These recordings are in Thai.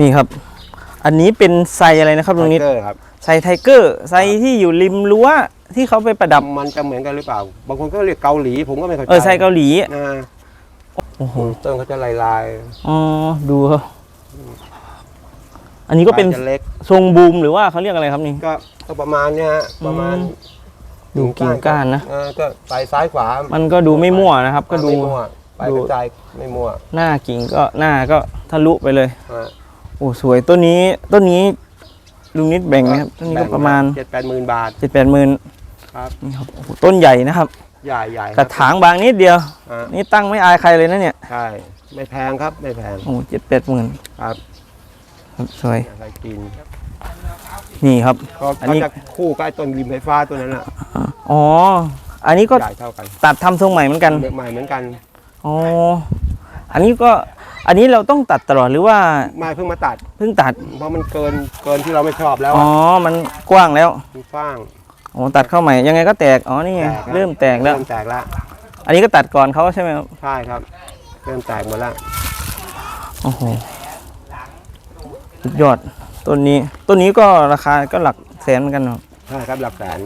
นี่ครับ อันนี้เป็นไซอะไรนะครับลุงนิดไทเกอร์ครับไซไทเกอร์ไซที่อยู่ริมรั้วที่เขาไปประดับมันจะเหมือนกันหรือเปล่า บางคนก็เรียกเกาหลีผมก็ไม่เข้าใจเออไซเกาหลีอ่าโอ้โหต้นเขาจะลายลายอ๋อดูครับอันนี้ก็เป็นใบจะเล็กทรงบูมหรือว่าเขาเรียกอะไรครับนี่ก็ก็ประมาณเนี้ยฮะประมาณอืมดูกิ่งก้านนะเออก็ไปซ้ายขวา มันก็ดูไม่มั่วนะครับ ก็ดูไม่มั่วไปดูกระจายไม่มั่ว หน้ากิ่งก็หน้าก็ทะลุไปเลยอ่า โอ้สวยต้นนี้ต้นนี้ลุงนิดแบ่งไหมครับต้นนี้ก็ประมาณเจ็ดแปดหมื่นบาทเจ็ดแปดหมื่นครับนี่ครับโอ้โหต้นใหญ่นะครับ ใหญ่ใหญ่กระถางบางนิดเดียว อ่านี่ตั้งไม่อายใครเลยนะเนี่ยใช่ไม่แพงครับไม่แพงโอ้เจ็ดแปดหมื่นครับครับสวยอะไรกินนี่ครับ ก็อันก็นี้ จะคู่กับไอ้ต้นริมไฟฟ้าตัวนั้นอะอ๋ออันนี้ก็ใหญ่เท่ากันตัดทำทรงใหม่เหมือนกันเลือกใหม่เหมือนกันอ๋ออันนี้ก็ อันนี้เราต้องตัดตลอดหรือว่าไม่เพิ่งมาตัด เพิ่งตัด เพราะมันเกินเกินที่เราไม่ชอบแล้วอ๋ออะมันกว้างแล้วมันฟ้างอ๋อตัดเข้าใหม่ยังไงก็แตกอ๋อนี่ไงแตกครับเริ่มแตกแล้ว เริ่มแตกแล้วอันนี้ก็ตัดก่อนเขาใช่ไหมครับใช่ครับ เริ่มแตกหมดแล้วโอ้โหสุดยอดต้นนี้ต้นนี้ก็ราคาก็หลักแสนเหมือนกันเนาะใช่ครับหลักแสน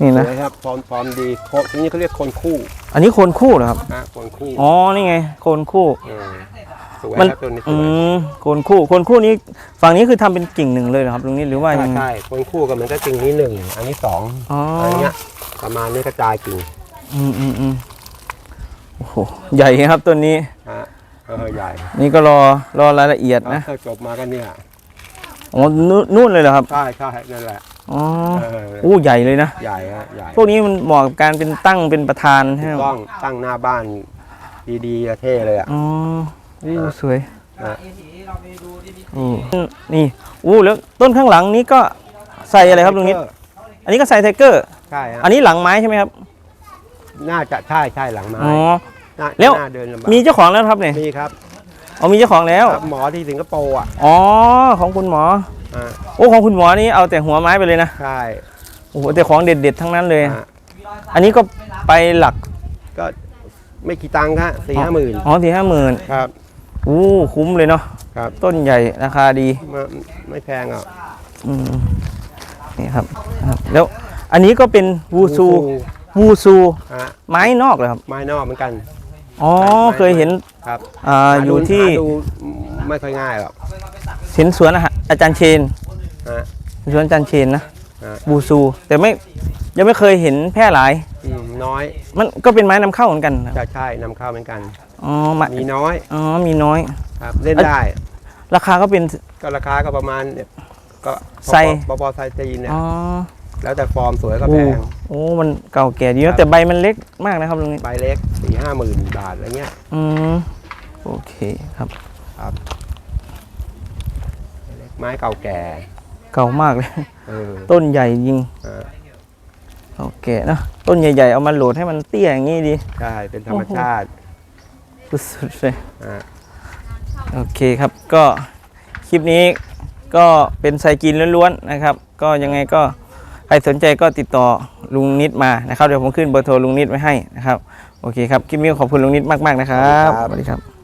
นี่นะสวยครับฟอร์มฟอร์มดีโคตัวนี้เขาเรียกคนคู่อันนี้โคนคู่เหรอครับ นะคนคู่อ๋อ นี่ไง โคนคู่ เออสวยมันครับตัวนี้สอืวยมโคนคู่ โคนคู่นี้ ฝั่งนี้คือทำเป็นกิ่งหนึ่งเลยเหรอครับตรงนี้หรือว่าใช่ยังไง ใช่คนคู่ก็เหมือนกับกิ่งนี้หนึ่งอันนี้สองอ๋ออะไรเงี้ยประมาณนี้กระจายกิ่งอืมอืมอืมโอ้โห ใหญ่ครับต้นนี้ ฮะเออใหญ่นี่ก็รอ รอรายละเอียดนะ ถ้าจบมาก็เนี่ย อ๋อนู่นนู่นเลยเหรอครับ ใช่ใช่นั่นแหละ อ๋อเอออู้ใหญ่เลยนะ ใหญ่ฮะใหญ่พวกนี้มันเหมาะกับการเป็นตั้งเป็นประธานใช่ไหมต้องตั้งหน้าบ้านดีๆอะเท่เลยอะ อ๋ออู้สวยนะอืมนี่อู้แล้วต้นข้างหลังนี้ก็ใส่อะไรครับลุงนิด อันนี้ก็ใส่ไทเกอร์ ใช่ฮะอันนี้หลังไม้ใช่ไหมครับ น่าจะใช่ใช่หลังไม้อ๋อ น่าแล้ว น่าเดินลำบากมีเจ้าของแล้วครับเนี่ย มีครับ อ๋อมีเจ้าของแล้ว ครับหมอที่สิงคโปร์อะอ๋อ ของคุณหมอ อ่าโอ้ ของคุณหมอนี่เอาแต่หัวไม้ไปเลยนะ ใช่โอ้โห แต่ของเด็ดๆ ทั้งนั้นเลยฮะอันนี้ก็ไปหลักก็ไม่กี่ตังค์ฮะสี่ห้าหมื่นอ๋อสี่ห้าหมื่นครับอู้คุ้มเลยเนาะ ครับต้นใหญ่ราคาดี ไม่ไม่แพงอะอืมนี่ครับครับ แล้วอันนี้ก็เป็นวูซู วูซู ฮะไม้นอกเหรอครับไม้นอกเหมือนกัน อ๋อไม้ไม้เคยเห็นครับอ่าหาอดูยู่ที่หาดูไม่ค่อยง่ายหรอกเห็นสวนอาหารอาจารย์เชนฮะ สวนอาจารย์เชนนะฮะวูซู แต่ไม่ยังไม่เคยเห็นแพร่หลาย อืมน้อยมันก็เป็นไม้นำเข้าเหมือนกันนะจะใช่นำเข้าเหมือนกัน อ๋อไม้มีน้อยอ๋อมีน้อย ครับ เล่นได้ ราคาก็เป็น ก็ราคาก็ประมาณเนี่ยก็ไซปปไซตีนเนี่ยอ๋อ แล้วแต่ฟอร์มสวยก็โอ้แพงโอ้มันเก่าแก่ดีครันะบแต่ใบมันเล็กมากนะครับตรงนี้ใบเล็กสี่ห้าหมื่นบาทอะไรเงี้ยอืมโอเคครับใบเล็กไม้เก่าแก่ เก่ามากเลยเออต้นใหญ่จริงอ่าโอเคเนอะต้นใหญ่ ๆ เอามาโหลดให้มันเตี้ยอย่างนี้ดีใช่เป็นธรรมชาติสุดๆเลยอ่าโอเคครับก็คลิปนี้ก็เป็นไซกินล้วนๆนะครับ ก็ยังไงก็ ใครสนใจก็ติดต่อลุงนิดมานะครับ เดี๋ยวผมขึ้นเบอร์โทรลุงนิดไว้ให้นะครับ โอเคครับ คลิปนี้ขอบคุณลุงนิดมาก ๆ นะครับ สวัสดีครับ